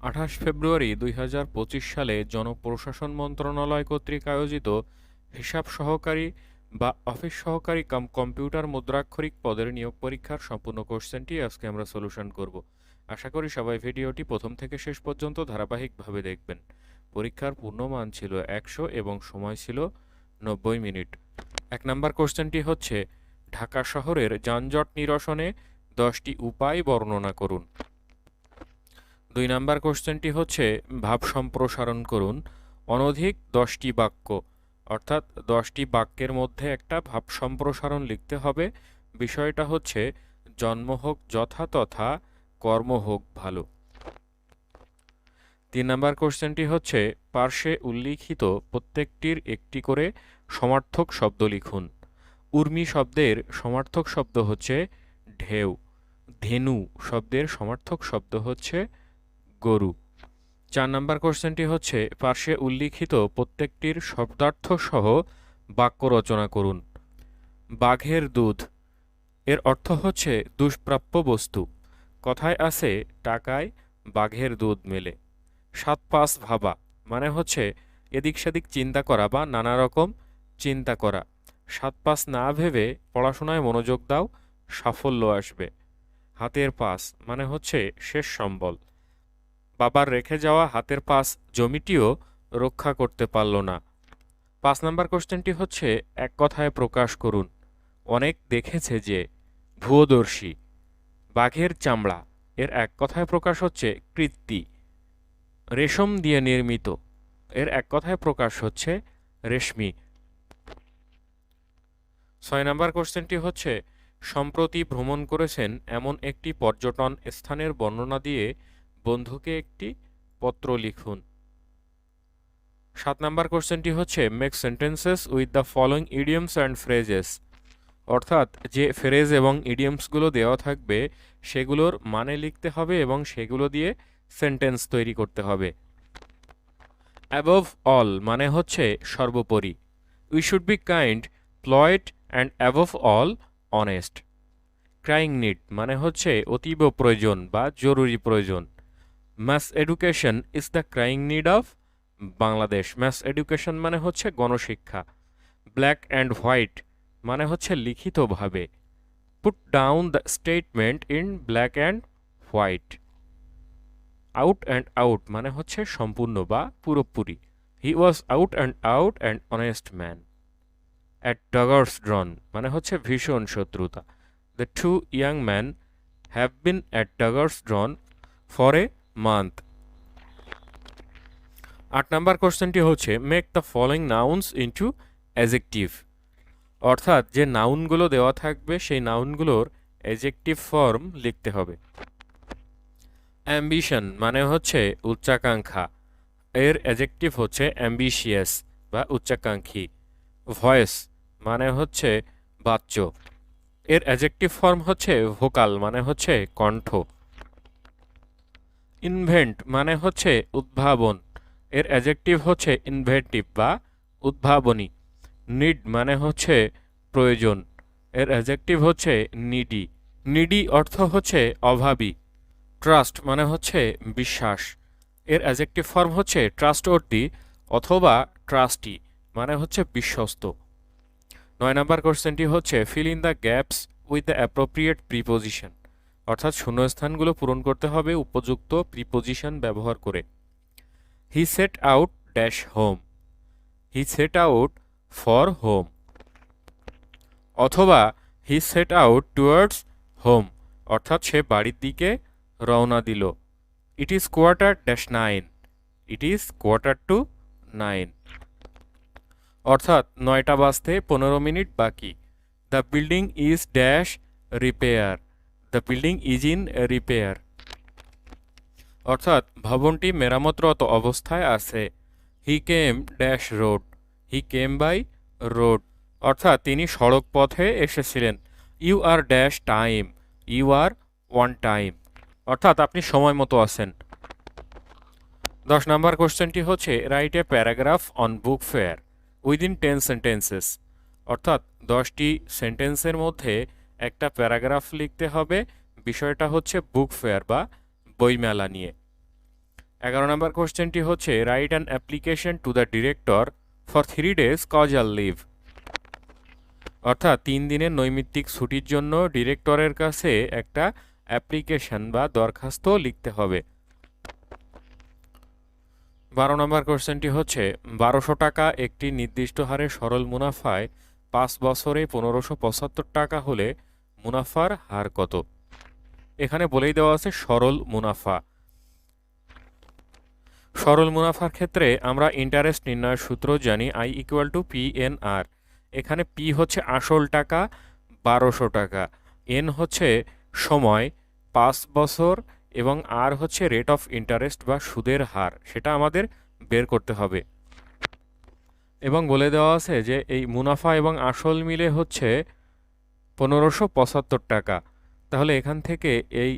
আঠাশ ফেব্রুয়ারি দুই হাজার পঁচিশ সালে জনপ্রশাসন মন্ত্রণালয় কর্তৃক আয়োজিত হিসাব সহকারী বা অফিস সহকারী কাম কম্পিউটার মুদ্রাক্ষরিক পদের নিয়োগ পরীক্ষার সম্পূর্ণ কোশ্চেনটি আজকে আমরা সলিউশন করব। আশা করি সবাই ভিডিওটি প্রথম থেকে শেষ পর্যন্ত ধারাবাহিকভাবে দেখবেন। পরীক্ষার পূর্ণমান ছিল একশো এবং সময় ছিল নব্বই মিনিট। এক নম্বর কোশ্চেনটি হচ্ছে, ঢাকা শহরের যানজট নিরসনে দশটি উপায় বর্ণনা করুন। দুই নাম্বার কোশ্চেনটি হচ্ছে, ভাব সম্প্রসারণ করুন, অনধিক দশটি বাক্য, অর্থাৎ দশটি বাক্যের মধ্যে একটা ভাব সম্প্রসারণ লিখতে হবে। বিষয়টা হচ্ছে, জন্ম হোক যথা তথা, কর্ম হোক ভালো। তিন নাম্বার কোশ্চেনটি হচ্ছে, পার্শ্বে উল্লিখিত প্রত্যেকটির একটি করে সমার্থক শব্দ লিখুন। উর্মি শব্দের সমার্থক শব্দ হচ্ছে, ঢেউ। ধেনু শব্দের সমার্থক শব্দ হচ্ছে গরু। চার নম্বর কোশ্চেনটি হচ্ছে, পার্শ্বে উল্লিখিত প্রত্যেকটির শব্দার্থ সহ বাক্য রচনা করুন। বাঘের দুধ। এর অর্থ হচ্ছে দুষ্প্রাপ্য বস্তু। কথায় আছে, টাকায় বাঘের দুধ মেলে। সাত পাঁচ ভাবা মানে হচ্ছে এদিক সেদিক চিন্তা করা বা নানা রকম চিন্তা করা। সাত পাঁচ না ভেবে পড়াশোনায় মনোযোগ দাও, সাফল্য আসবে। হাতের পাস মানে হচ্ছে শেষ সম্বল। বাবার রেখে যাওয়া হাতের পাস জমিটিও রক্ষা করতে পারল না। পাঁচ নাম্বার কোশ্চেনটি হচ্ছে, এক কথায় প্রকাশ করুন। অনেক দেখেছে যে, ভূয়দর্শী, বাঘের চামড়া, এর এক কথায় প্রকাশ হচ্ছে কৃত্তি, রেশম দিয়ে নির্মিত, এর এক কথায় প্রকাশ হচ্ছে রেশমি। ছয় নাম্বার কোশ্চেনটি হচ্ছে, সম্প্রতি ভ্রমণ করেছেন এমন একটি পর্যটন স্থানের বর্ণনা দিয়ে বন্ধুকে একটি পত্র লিখুন। সাত নাম্বার কোশ্চেনটি হচ্ছে make sentences with the following idioms and phrases অর্থাৎ, যে ফ্রেজ এবং ইডিয়মসগুলো দেওয়া থাকবে, সেগুলোর মানে লিখতে হবে এবং সেগুলো দিয়ে সেন্টেন্স তৈরি করতে হবে। অ্যাবভ অল মানে হচ্ছে সর্বোপরি। We should be kind polite and above all honest crying need মানে হচ্ছে অতীব প্রয়োজন বা জরুরি প্রয়োজন। Mass education is the crying need of Bangladesh mass education মানে হচ্ছে গণশিক্ষা। ব্ল্যাক অ্যান্ড হোয়াইট মানে হচ্ছে লিখিতভাবে। Put down the statement in black and white out and out মানে হচ্ছে সম্পূর্ণ বা পুরোপুরি। He was out and out and honest man at daggers drawn মানে হচ্ছে ভীষণ শত্রুতা। The two young man have been at daggers drawn for a month আট নাম্বার কোশ্চেনটি হচ্ছে make the following nouns into adjective অর্থাৎ যে নাউনগুলো দেওয়া থাকবে, সেই নাউনগুলোর অ্যাজেকটিভ ফর্ম লিখতে হবে। অ্যাম্বিশন মানে হচ্ছে উচ্চাকাঙ্ক্ষা। এর অ্যাজেকটিভ হচ্ছে অ্যাম্বিশিয়াস বা উচ্চাকাঙ্ক্ষী। ভয়েস মানে হচ্ছে বাচ্চ। এর অ্যাজেকটিভ ফর্ম হচ্ছে ভোকাল মানে হচ্ছে কণ্ঠ। ইনভেন্ট মানে হচ্ছে উদ্ভাবন। এর অ্যাজেকটিভ হচ্ছে ইনভেন্টিভ বা উদ্ভাবনী। নিড মানে হচ্ছে প্রয়োজন। এর অ্যাজেকটিভ হচ্ছে নিডি নিডি অর্থ হচ্ছে অভাবী। ট্রাস্ট মানে হচ্ছে বিশ্বাস। এর অ্যাজেকটিভ ফর্ম হচ্ছে ট্রাস্ট ট্রাস্টওয়ার্দি অথবা ট্রাস্টি মানে হচ্ছে বিশ্বস্ত। নয় নম্বর কোশ্চেনটি হচ্ছে fill in the gaps with the appropriate preposition অর্থাৎ শূন্যস্থানগুলো পূরণ করতে হবে উপযুক্ত প্রিপোজিশন ব্যবহার করে। He set out dash home he set out for home অথবা he set out towards home অর্থাৎ সে বাড়ির দিকে রওনা দিল। It is quarter dash nine it is quarter to nine অর্থাৎ নয়টা বাজতে পনেরো মিনিট বাকি। The building is dash repair the building is in repair অর্থাৎ, ভবনটি মেরামতরত অবস্থায় আছে। He came dash road he came by road অর্থাৎ, তিনি সড়ক পথে এসেছিলেন। You are dash time you are one time অর্থাৎ, আপনি সময় মতো আছেন। দশ নম্বর কোশ্চেনটি হচ্ছে write a paragraph on book fair within ten sentences অর্থাৎ, দশটি সেন্টেন্সের মধ্যে একটা প্যারাগ্রাফ লিখতে হবে। বিষয়টা হচ্ছে বুক ফেয়ার বা বইমেলা নিয়ে। এগারো নম্বর কোশ্চেনটি হচ্ছে write an application to the director for three days casual leave অর্থাৎ তিন দিনের নৈমিত্তিক ছুটির জন্য ডিরেক্টরের কাছে একটা অ্যাপ্লিকেশন বা দরখাস্ত লিখতে হবে। বারো নম্বর কোশ্চেনটি হচ্ছে, বারোশো টাকা একটি নির্দিষ্ট হারে সরল মুনাফায় পাঁচ বছরে পনেরোশো পঁচাত্তর টাকা হলে মুনাফার হার কত? এখানে বলেই দেওয়া আছে সরল মুনাফা। সরল মুনাফার ক্ষেত্রে আমরা ইন্টারেস্ট নির্ণয়ের সূত্র জানি I equal to P N R এখানে পি হচ্ছে আসল টাকা, বারোশো টাকা। এন হচ্ছে সময়, পাঁচ বছর, এবং আর হচ্ছে রেট অফ ইন্টারেস্ট বা সুদের হার। সেটা আমাদের বের করতে হবে। এবং বলে দেওয়া আছে যে এই মুনাফা এবং আসল মিলে হচ্ছে পনেরোশো পঁচাত্তর টাকা। তাহলে এখান থেকে এই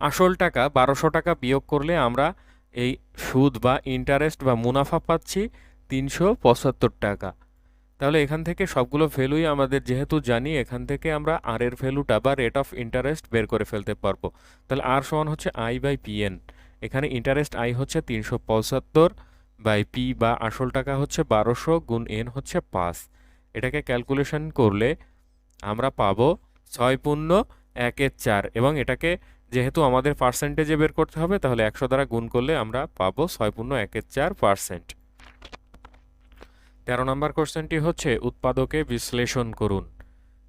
আসল টাকা বারোশো টাকা বিয়োগ করলে আমরা এই সুদ বা ইন্টারেস্ট বা মুনাফা পাচ্ছি তিনশো পঁচাত্তর টাকা। তাহলে এখান থেকে সবগুলো ভ্যালুই আমাদের যেহেতু জানি, এখান থেকে আমরা আর এর ভ্যালুটা বা রেট অফ ইন্টারেস্ট বের করে ফেলতে পারব। তাহলে আর সমান হচ্ছে আই বাই পি এন এখানে ইন্টারেস্ট আই হচ্ছে তিনশো পঁচাত্তর বাই পি বা আসল টাকা হচ্ছে বারোশো গুণ এন হচ্ছে পাঁচ। এটাকে ক্যালকুলেশন করলে আমরা পাবো ছয় পূর্ণ একের চার। এবং এটাকে যেহেতু আমাদের পার্সেন্টেজে বের করতে হবে, তাহলে একশো দ্বারা গুণ করলে আমরা পাবো ছয় পূর্ণ একের চার পার্সেন্ট তেরো নম্বর কোশ্চেনটি হচ্ছে, উৎপাদকে বিশ্লেষণ করুন।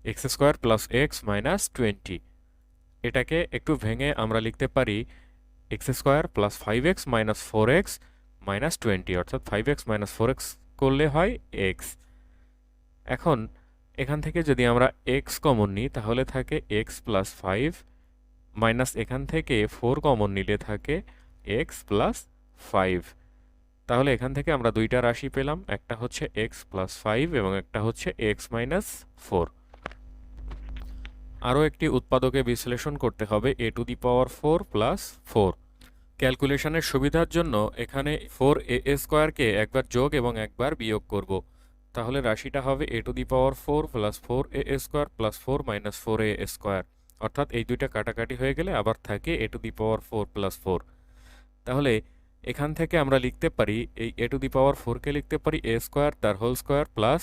X square plus x minus twenty এটাকে একটু ভেঙে আমরা লিখতে পারি x square plus five x minus four x minus twenty অর্থাৎ five x minus four x করলে হয় এক্স এখন এখান থেকে যদি আমরা এক্স কমন নিই, তাহলে থাকে এক্স প্লাস ফাইভ মাইনাস এখান থেকে ফোর কমন নিলে থাকে এক্স প্লাস ফাইভ তাহলে এখান থেকে আমরা দুইটা রাশি পেলাম, একটা হচ্ছে এক্স প্লাস ফাইভ এবং একটা হচ্ছে এক্স মাইনাস ফোর আরও একটি উৎপাদকে বিশ্লেষণ করতে হবে a to the power four plus four ক্যালকুলেশনের সুবিধার জন্য এখানে ফোর এ স্কোয়ারকে একবার যোগ এবং একবার বিয়োগ করব। তাহলে রাশিটা হবে a to the power four plus four a square plus four minus four a square অর্থাৎ এই দুইটা কাটাকাটি হয়ে গেলে আবার থাকে a to the power four plus four তাহলে এখান থেকে আমরা লিখতে পারি, এই এ টু দি পাওয়ার ফোরকে লিখতে পারি এ স্কোয়ার তার whole square plus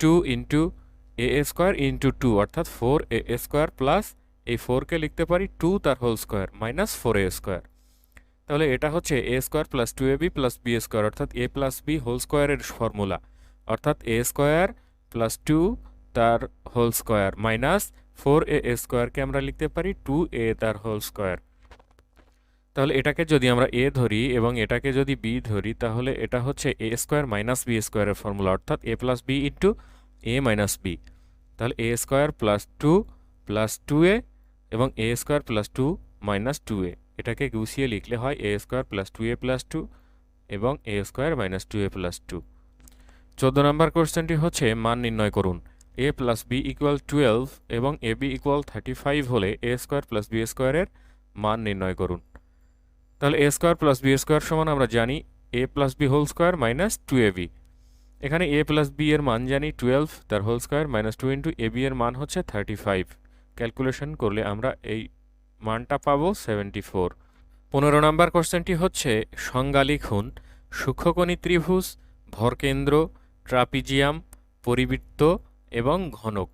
two into a square into two অর্থাৎ ফোর এ স্কোয়ার প্লাস এই ফোরকে লিখতে পারি টু তার whole square minus four a square তাহলে এটা হচ্ছে a square plus two a b plus b square অর্থাৎ এ প্লাস বি হোল স্কোয়ারের ফর্মুলা অর্থাৎ এ স্কোয়ার প্লাস টু তার whole square minus four a স্কোয়ারকে আমরা লিখতে পারি টু এ তার হোল স্কোয়ার তাহলে এটাকে যদি আমরা এ ধরি এবং এটাকে যদি বি ধরি, তাহলে এটা হচ্ছে এ স্কোয়ার মাইনাস বি স্কোয়ারের ফর্মুলা অর্থাৎ a plus b into a minus b তাহলে a square plus two plus two a এবং a square plus two minus two a এটাকে গুছিয়ে লিখলে হয় a square plus two a plus two এবং a square minus two a plus two চোদ্দ নম্বর কোশ্চেনটি হচ্ছে, মান নির্ণয় করুন। A plus b equal twelve এবং a b equal thirty five হলে এ স্কোয়ার প্লাস বি স্কোয়ারের মান নির্ণয় করুন। তাহলে a square plus b square সমান আমরা জানি a plus b whole square minus two a b এখানে এ প্লাস বি এর মান জানি টুয়েলভ তার whole square minus two into a b এর মান হচ্ছে থার্টি ফাইভ ক্যালকুলেশন করলে আমরা এই মানটা পাবো সেভেন্টি ফোর পনেরো নম্বর কোশ্চেনটি হচ্ছে, সংজ্ঞা লিখুন, সূক্ষ্মকণি ত্রিভুজ, ভরকেন্দ্র ট্রাপিজিয়াম, পরিবৃত্ত এবং ঘনক।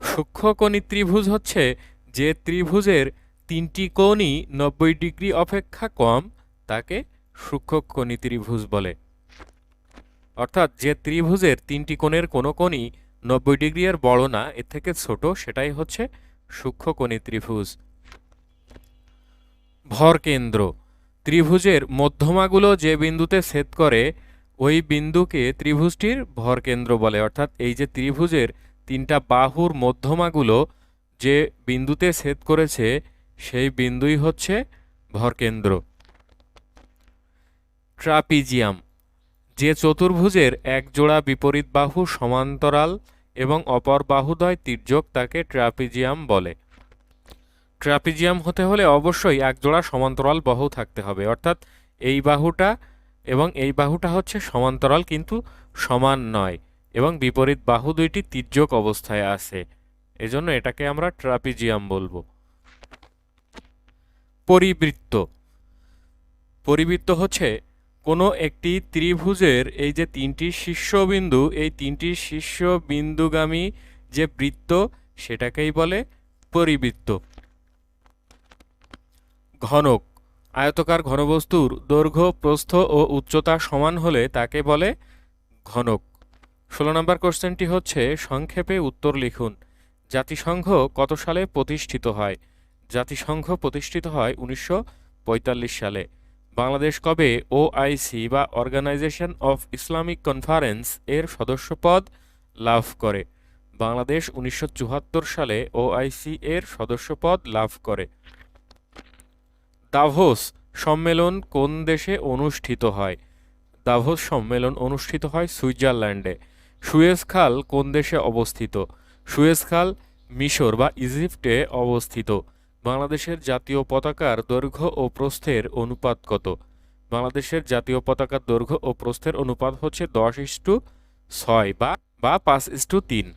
সূক্ষ্মকণি ত্রিভুজ হচ্ছে যে ত্রিভুজের তিনটি কোণই নব্বই ডিগ্রি অপেক্ষা কম, তাকে সূক্ষ্মকণি ত্রিভুজ বলে। অর্থাৎ যে ত্রিভুজের তিনটি কোণের কোনো কোণই নব্বই ডিগ্রি এর বড় না এর থেকে ছোট, সেটাই হচ্ছে সূক্ষ্মকণি ত্রিভুজ। ভরকেন্দ্র ত্রিভুজের মধ্যমাগুলো যে বিন্দুতে ছেদ করে ওই বিন্দুকে ত্রিভুজটির ভরকেন্দ্র বলে। অর্থাৎ এই যে ত্রিভুজের তিনটা বাহুর মধ্যমাগুলো যে বিন্দুতে ছেদ করেছে, সেই বিন্দুই হচ্ছে ভরকেন্দ্র ট্রাপিজিয়াম, যে চতুর্ভুজের এক জোড়া বিপরীত বাহু সমান্তরাল এবং অপর বাহুদ্বয় তির্যক তাকে ট্রাপিজিয়াম বলে। ট্রাপিজিয়াম হতে হলে অবশ্যই এক জোড়া সমান্তরাল বাহু থাকতে হবে। অর্থাৎ এই বাহুটা এবং এই বাহুটা হচ্ছে সমান্তরাল কিন্তু সমান নয় এবং বিপরীত বাহু দুইটি তির্যক অবস্থায় আছে। এজন্য এটাকে আমরা ট্রাপিজিয়াম বলব। পরিবৃত্ত। পরিবৃত্ত হচ্ছে কোনো একটি ত্রিভুজের এই যে তিনটি শীর্ষবিন্দু, এই তিনটি শীর্ষবিন্দুগামী যে বৃত্ত, সেটাকেই বলে পরিবৃত্ত। ঘনক। আয়তকার ঘনবস্তুর দৈর্ঘ্য, প্রস্থ ও উচ্চতা সমান হলে তাকে বলে ঘনক। ষোলো নম্বর কোশ্চেনটি হচ্ছে, সংক্ষেপে উত্তর লিখুন। জাতিসংঘ কত সালে প্রতিষ্ঠিত হয়? জাতিসংঘ প্রতিষ্ঠিত হয় উনিশশো পঁয়তাল্লিশ সালে। বাংলাদেশ কবে ওআইসি বা অর্গানাইজেশন অফ ইসলামিক কনফারেন্স এর সদস্যপদ লাভ করে? বাংলাদেশ উনিশশো চুয়াত্তর সালে ওআইসি এর সদস্যপদ লাভ করে। দাভোস সম্মেলন কোন দেশে অনুষ্ঠিত হয়? দাভোস সম্মেলন অনুষ্ঠিত হয় সুইজারল্যান্ডে। সুয়েজ খাল কোন দেশে অবস্থিত? সুয়েজ খাল মিশর বা ইজিপ্টে অবস্থিত। বাংলাদেশের জাতীয় পতাকার দৈর্ঘ্য ও প্রস্থের অনুপাত কত? বাংলাদেশের জাতীয় পতাকার দৈর্ঘ্য ও প্রস্থের অনুপাত হচ্ছে দশ ইস্টু ছয় বা বা পাঁচ ইস্টু তিন।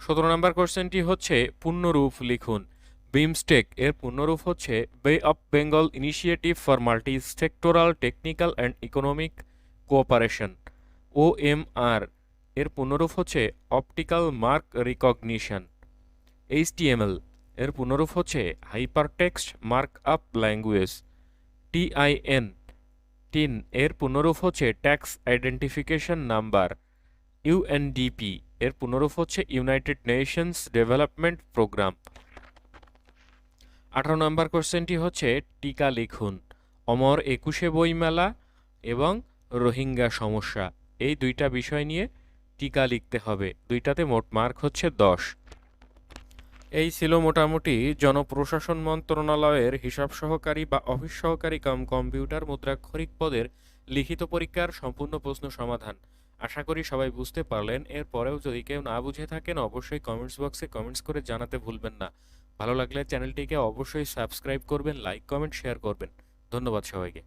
সতেরো নম্বর কোশ্চেনটি হচ্ছে পূর্ণরূপ লিখুন। বিমস্টেক এর পূর্ণরূপ হচ্ছে Bay of Bengal Initiative for Multi Sectoral Technical and Economic Cooperation O M R এর পূর্ণরূপ হচ্ছে অপটিক্যাল মার্ক রিকগনিশন এইচটিএমএল এর পূর্ণরূপ হচ্ছে hypertext markup language TIN tin, এর পূর্ণরূপ হচ্ছে ট্যাক্স আইডেন্টিফিকেশন নাম্বার ইউএনডিপি এর পুনরূপ হচ্ছে ইউনাইটেড নেশনস ডেভেলপমেন্ট প্রোগ্রাম আঠারো নম্বর কোশ্চেনটি হচ্ছে, টিকা লিখুন। অমর একুশে বইমেলা এবং রোহিঙ্গা সমস্যা। এই দুইটা বিষয় নিয়ে টিকা লিখতে হবে। দুইটাতে মোট মার্ক হচ্ছে দশ। এই ছিল মোটামুটি জনপ্রশাসন মন্ত্রণালয়ের হিসাব সহকারী বা অফিস সহকারী কম কম্পিউটার মুদ্রাক্ষরিক পদের লিখিত পরীক্ষার সম্পূর্ণ প্রশ্ন সমাধান। আশা করি সবাই বুঝতে পারলেন। এরপরেও যদি কেউ না বুঝে থাকেন, অবশ্যই কমেন্টস বক্সে কমেন্টস করে জানাতে ভুলবেন না। ভালো লাগলে চ্যানেলটিকে অবশ্যই সাবস্ক্রাইব করবেন লাইক কমেন্ট শেয়ার করবেন। ধন্যবাদ সবাইকে।